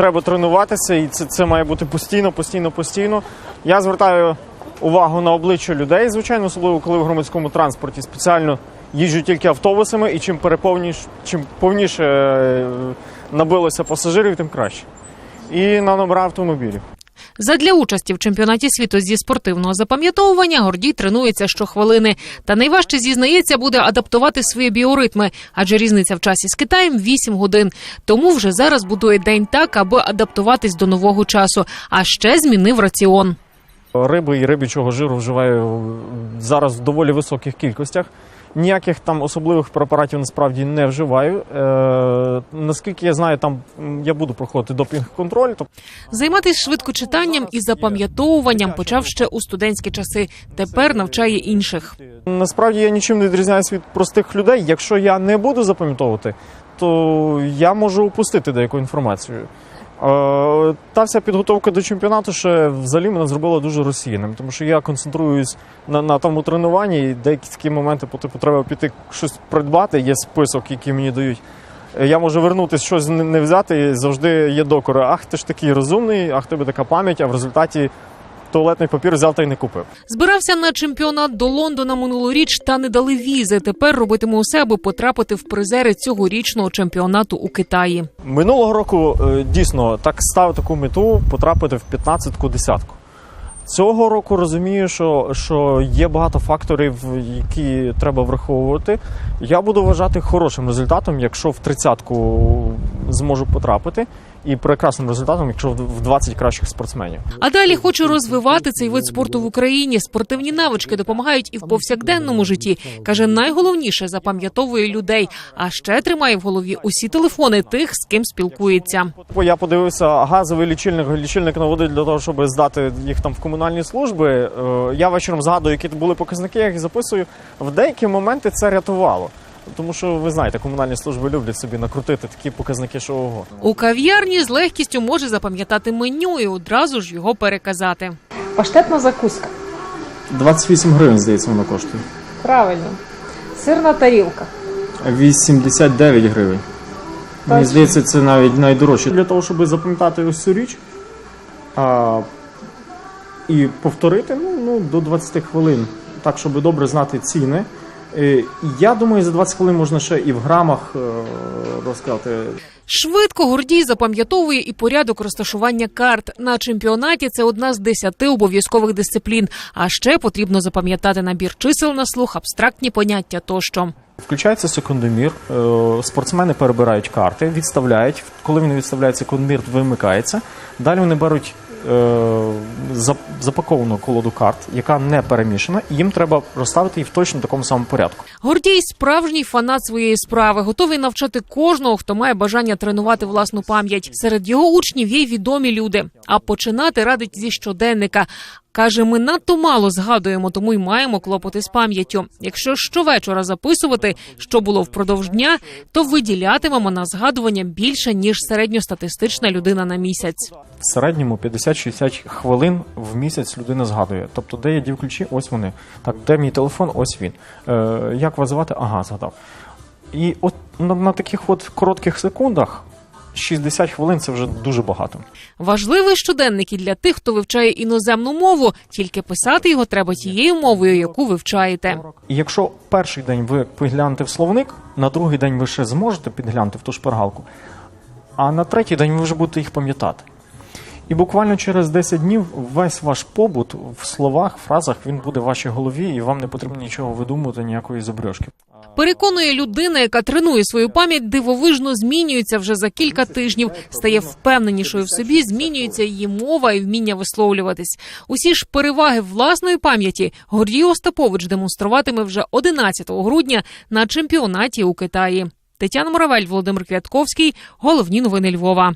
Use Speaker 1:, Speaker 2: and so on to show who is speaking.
Speaker 1: треба тренуватися, і це, це має бути постійно, постійно, постійно. Я звертаю увагу на обличчя людей, звичайно, особливо коли в громадському транспорті спеціально їжджу тільки автобусами, і чим переповніш, чим повніше е, набилося пасажирів, тим краще. І на номера автомобілів.
Speaker 2: Задля участі в чемпіонаті світу зі спортивного запам'ятовування Гордій тренується щохвилини. Та найважче зізнається буде адаптувати свої біоритми, адже різниця в часі з Китаєм 8 годин. Тому вже зараз будує день так, аби адаптуватись до нового часу. А ще змінив раціон.
Speaker 1: Риби і рибічого жиру вживаю зараз в доволі високих кількостях. Ніяких там особливих препаратів насправді не вживаю. Е, наскільки я знаю, там я буду проходити допінг-контроль. Тобто
Speaker 2: Займатися швидкочитанням і запам'ятовуванням почав ще у студентські часи. Тепер навчає інших.
Speaker 1: насправді я нічим не відрізняюсь від простих людей. Якщо я не буду запам'ятовувати, то я можу упустити деяку інформацію. Е, Та вся підготовка до чемпіонату ще взагалі мене зробила дуже розсіяним, тому що я концентруюсь на, на тому тренуванні, і деякі такі моменти по типу треба піти щось придбати. Є список, який мені дають. Е, Я можу вернутися, щось не взяти, і завжди є докори. Ах, ти ж такий розумний, ах, тебе така пам'ять, а в результаті туалетний папір взяв та й не купив.
Speaker 2: Збирався на чемпіонат до Лондона минулоріч та не дали візи. Тепер робитиме усе, аби потрапити в призери цьогорічного чемпіонату у Китаї.
Speaker 1: Минулого року е, дійсно так ставив таку мету потрапити в 15-ку десятку. Цього року розумію, що, що є багато факторів, які треба враховувати. Я буду вважати хорошим результатом, якщо в 30-ку зможу потрапити, і прекрасним результатом, якщо в в 20 кращих спортсменів.
Speaker 2: А далі хочу розвивати цей вид спорту в Україні. Спортивні навички допомагають і в повсякденному житті. каже, найголовніше запам'ятовує людей, а ще тримає в голові усі телефони тих, з ким спілкується.
Speaker 1: Я подивився газовий лічильник, лічильник на води для того, щоб здати їх там в комунальні служби. Е, Я вечором згадую, які були показники, я їх записую. В деякі моменти це рятувало. Тому що ви знаєте, комунальні служби люблять собі накрутити такі показники, що ого.
Speaker 2: У кав'ярні з легкістю може запам'ятати меню і одразу ж його переказати.
Speaker 3: Паштетна закуска.
Speaker 1: 28 гривень, здається, воно коштує.
Speaker 3: Правильно. Сирна тарілка.
Speaker 1: 89 гривень. Мені здається, це навіть найдорожче. Для того, щоб запам'ятати ось цю річ а, і повторити ну, ну, до 20 хвилин, так, щоб добре знати ціни. Е, Я думаю, за 20 хвилин можна ще і в грамах е, розказати.
Speaker 2: Швидко Гордій запам'ятовує і порядок розташування карт. На чемпіонаті це одна з десяти обов'язкових дисциплін. А ще потрібно запам'ятати набір чисел на слух, абстрактні поняття тощо.
Speaker 1: Включається секундомір, е, спортсмени перебирають карти, відставляють. Коли він відставляє секундомір, вимикається. Далі вони беруть запаковану колоду карт, яка не перемішана, і їм треба розставити її в точно такому самому порядку.
Speaker 2: Гордій справжній фанат своєї справи, готовий навчати кожного, хто має бажання тренувати власну пам'ять. Серед його учнів є й відомі люди. А починати радить зі щоденника. Каже, ми надто мало згадуємо, тому й маємо клопоти з пам'яттю. Якщо щовечора записувати, що було впродовж дня, то виділятимемо на згадування більше ніж середньостатистична людина на місяць.
Speaker 1: В середньому 50-60 хвилин в місяць людина згадує. Тобто, де я дів ключі, ось вони. Так, де мій телефон, ось він. Е, як вас звати? Ага, згадав. І от на, на таких от коротких секундах 60 хвилин це вже дуже багато.
Speaker 2: Важливий щоденник і для тих, хто вивчає іноземну мову, тільки писати його треба тією мовою, яку вивчаєте.
Speaker 1: І якщо перший день ви поглянете в словник, на другий день ви ще зможете підглянути в ту шпаргалку, а на третій день ви вже будете їх пам'ятати. І буквально через 10 днів весь ваш побут в словах, фразах він буде в вашій голові, і вам не потрібно нічого видумувати, ніякої забрьошки.
Speaker 2: Переконує людина, яка тренує свою пам'ять, дивовижно змінюється вже за кілька тижнів, стає впевненішою в собі, змінюється її мова і вміння висловлюватись. Усі ж переваги власної пам'яті Гордій Остапович демонструватиме вже 11 грудня на чемпіонаті у Китаї. Тетяна Моравель, Володимир Квятковський. Головні новини Львова.